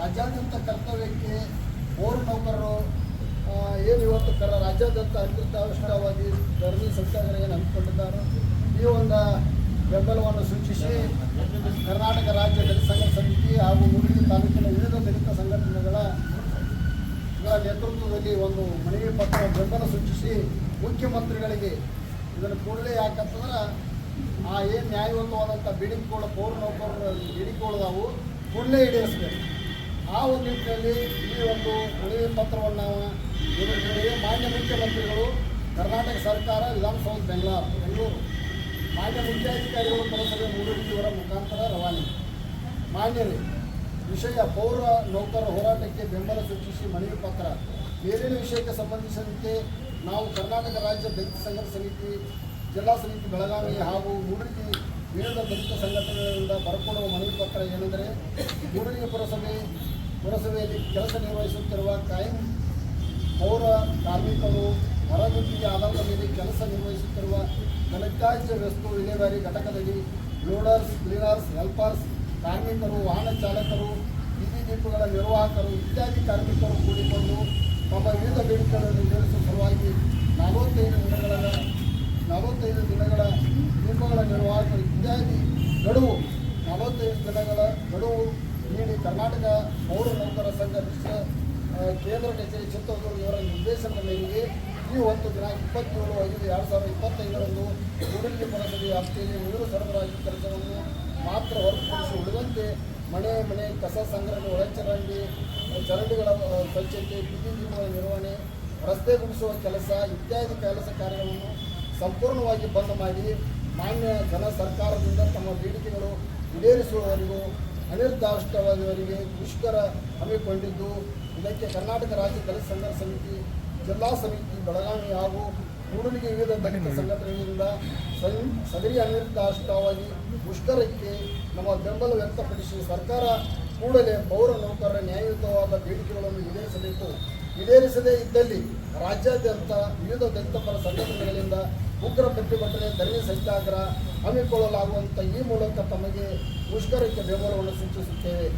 ರಾಜ್ಯಾದ್ಯಂತ ಕರ್ತವ್ಯಕ್ಕೆ ಪೌರ ನೌಕರರು ಏನು ಇವತ್ತು ಕರ, ರಾಜ್ಯಾದ್ಯಂತ ಅನಿರ್ದಿಷ್ಟಾವಧಿ ಧರಣಿ ಸತ್ಯಾಗ್ರಹ ಏನು ಹಮ್ಮಿಕೊಂಡಿದ್ದಾರೆ ಈ ಒಂದು ಬೆಂಬಲವನ್ನು ಸೂಚಿಸಿ ಕರ್ನಾಟಕ ರಾಜ್ಯ ದಲಿತ ಸಂಘ ಸಮಿತಿ ಹಾಗೂ ಉಡುಪಿ ತಾಲೂಕಿನ ವಿವಿಧ ದಲಿತ ಸಂಘಟನೆಗಳ ನೇತೃತ್ವದಲ್ಲಿ ಒಂದು ಮನವಿ ಪತ್ರ ಬೆಂಬಲ ಸೂಚಿಸಿ ಮುಖ್ಯಮಂತ್ರಿಗಳಿಗೆ ಇದನ್ನು ಕೂಡಲೇ ಯಾಕಂತಂದ್ರೆ ಆ ಏನು ನ್ಯಾಯಯುತವಾದಂಥ ಬೇಡಿಕೆಗಳು ಪೌರ ನೌಕರರ ಬೇಡಿಕೆಗಳದಾವು ಕೂಡಲೇ ಈಡೇರಿಸಬೇಕು. ಆ ಒಂದು ನಿಟ್ಟಿನಲ್ಲಿ ಈ ಒಂದು ಉಳಿವೆ ಪತ್ರವನ್ನು ಇದರಲ್ಲಿ ಮಾನ್ಯ ಮುಖ್ಯಮಂತ್ರಿಗಳು, ಕರ್ನಾಟಕ ಸರ್ಕಾರ, ವಿಧಾನಸೌಧ, ಬೆಂಗಳೂರು ಬೆಂಗಳೂರು. ಮಾನ್ಯ ಮುಖ್ಯಾಧಿಕಾರಿಗಳು ಪುರಸಭೆ ಮೂಡೂರಿಯವರ ಮುಖಾಂತರ ರವಾನೆ. ಮಾನ್ಯರು, ವಿಷಯ ಪೌರ ನೌಕರ ಹೋರಾಟಕ್ಕೆ ಬೆಂಬಲ ಸೂಚಿಸಿ ಮನವಿ ಪತ್ರ. ಮೇಲಿನ ವಿಷಯಕ್ಕೆ ಸಂಬಂಧಿಸಿದಂತೆ ನಾವು ಕರ್ನಾಟಕ ರಾಜ್ಯ ದಲಿತ ಸಂಘದ ಸಮಿತಿ, ಜಿಲ್ಲಾ ಸಮಿತಿ ಬೆಳಗಾವಿ ಹಾಗೂ ಮೂಡಿಗೆ ವಿವಿಧ ದಲಿತ ಸಂಘಟನೆಗಳಿಂದ ಬರ್ಕೊಡುವ ಮನವಿ ಪತ್ರ ಏನೆಂದರೆ, ಮೂಡಿಗೆ ಪುರಸಭೆ ಪುರಸಭೆಯಲ್ಲಿ ಕೆಲಸ ನಿರ್ವಹಿಸುತ್ತಿರುವ ಕಾಯಂ ಪೌರ ಕಾರ್ಮಿಕರು ಹೊರಗುತ್ತಿಗೆ ಆಧಾರದ ಮೇಲೆ ಕೆಲಸ ನಿರ್ವಹಿಸುತ್ತಿರುವ ಗಣಕಾಜ್ಯ ವಸ್ತು ವಿಲೇವಾರಿ ಘಟಕದಲ್ಲಿ ಲೋಡರ್ಸ್, ಕ್ಲೀನರ್ಸ್, ಹೆಲ್ಪರ್ಸ್, ಕಾರ್ಮಿಕರು, ವಾಹನ ಚಾಲಕರು, ಬೀದಿ ದೀಪಗಳ ನಿರ್ವಾಹಕರು ಇತ್ಯಾದಿ ಕಾರ್ಮಿಕರು ಕೂಡಿಕೊಂಡು ತಮ್ಮ ವಿವಿಧ ಬೇಡಿಕೆಗಳನ್ನು ಈಡೇರಿಸುವ ಸಲುವಾಗಿ ನಲವತ್ತೈದು ದಿನಗಳ ನಲವತ್ತೈದು ದಿನಗಳ ದೀಪಗಳ ನಿರ್ವಾಹಕರು ಇತ್ಯಾದಿ ಗಡುವು, ನಲವತ್ತೈದು ದಿನಗಳ ಗಡುವು ಕರ್ನಾಟಕ ಪೌರ ನೌಕರ ಸಂಘ ಕೇಂದ್ರ ಕಚೇರಿ ಚಿತ್ರದುರ್ಗ ಇವರ ನಿರ್ದೇಶನದ ಮೇರೆಗೆ ಈ ಒಂದು ದಿನ ಇಪ್ಪತ್ತೇಳು ಐದು ಎರಡು ಸಾವಿರದ ಇಪ್ಪತ್ತೈದರಂದು ಕೂಡಲಿ ಪುರಸಭೆ ವ್ಯಾಪ್ತಿಯಲ್ಲಿ ನೀರು ಸರಬರಾಜು ಕೆಲಸವನ್ನು ಮಾತ್ರ ಹೊರತುಪಡಿಸಿ ಉಳಿದಂತೆ ಮನೆ ಮನೆ, ಕಸ ಸಂಗ್ರಹಣೆ, ಒಳಚರಂಡಿ, ಚರಂಡಿಗಳ ಸ್ವಚ್ಛತೆ ಬೀದಿ ದೀಪಗಳ ನಿರ್ವಹಣೆ, ರಸ್ತೆ ಗುಡಿಸುವ ಕೆಲಸ ಇತ್ಯಾದಿ ಕೆಲಸ ಕಾರ್ಯಗಳನ್ನು ಸಂಪೂರ್ಣವಾಗಿ ಬಂದ್ ಮಾಡಿ ಮಾನ್ಯ ಜನ ಸರ್ಕಾರದಿಂದ ತಮ್ಮ ಬೇಡಿಕೆಗಳು ಈಡೇರಿಸುವವರೆಗೂ ಅನಿರ್ದಿಷ್ಟವಾದವರಿಗೆ ಮುಷ್ಕರ ಹಮ್ಮಿಕೊಂಡಿದ್ದು ಇದಕ್ಕೆ ಕರ್ನಾಟಕ ರಾಜ್ಯ ದಲಿತ ಸಂಘರ್ಷ ಸಮಿತಿ ಜಿಲ್ಲಾ ಸಮಿತಿ ಬೆಳಗಾವಿ ಹಾಗೂ ಕೂಡಲಿಗೆ ವಿವಿಧ ದಲಿತ ಸಂಘಟನೆಗಳಿಂದ ಸದರಿ ಅನಿರ್ದಿಷ್ಟವಾಗಿ ಮುಷ್ಕರಕ್ಕೆ ನಮ್ಮ ಬೆಂಬಲ ವ್ಯಕ್ತಪಡಿಸಿ ಸರ್ಕಾರ ಕೂಡಲೇ ಪೌರ ನೌಕರರ ನ್ಯಾಯಯುತವಾದ ಬೇಡಿಕೆಗಳನ್ನು ಈಡೇರಿಸಬೇಕು. ಈಡೇರಿಸದೇ ಇದ್ದಲ್ಲಿ ರಾಜ್ಯಾದ್ಯಂತ ವಿವಿಧ ದಲಿತಪರ ಸಂಘಟನೆಗಳಿಂದ ಉಗ್ರ ಪ್ರತಿಭಟನೆ, ಧರಣಿ ಸತ್ಯಾಗ್ರಹ ಹಮ್ಮಿಕೊಳ್ಳಲಾಗುವಂಥ ಈ ಮೂಲಕ ತಮಗೆ ಮುಷ್ಕರಕ್ಕೆ ಬೆಂಬಲವನ್ನು ಸೂಚಿಸುತ್ತೇವೆ.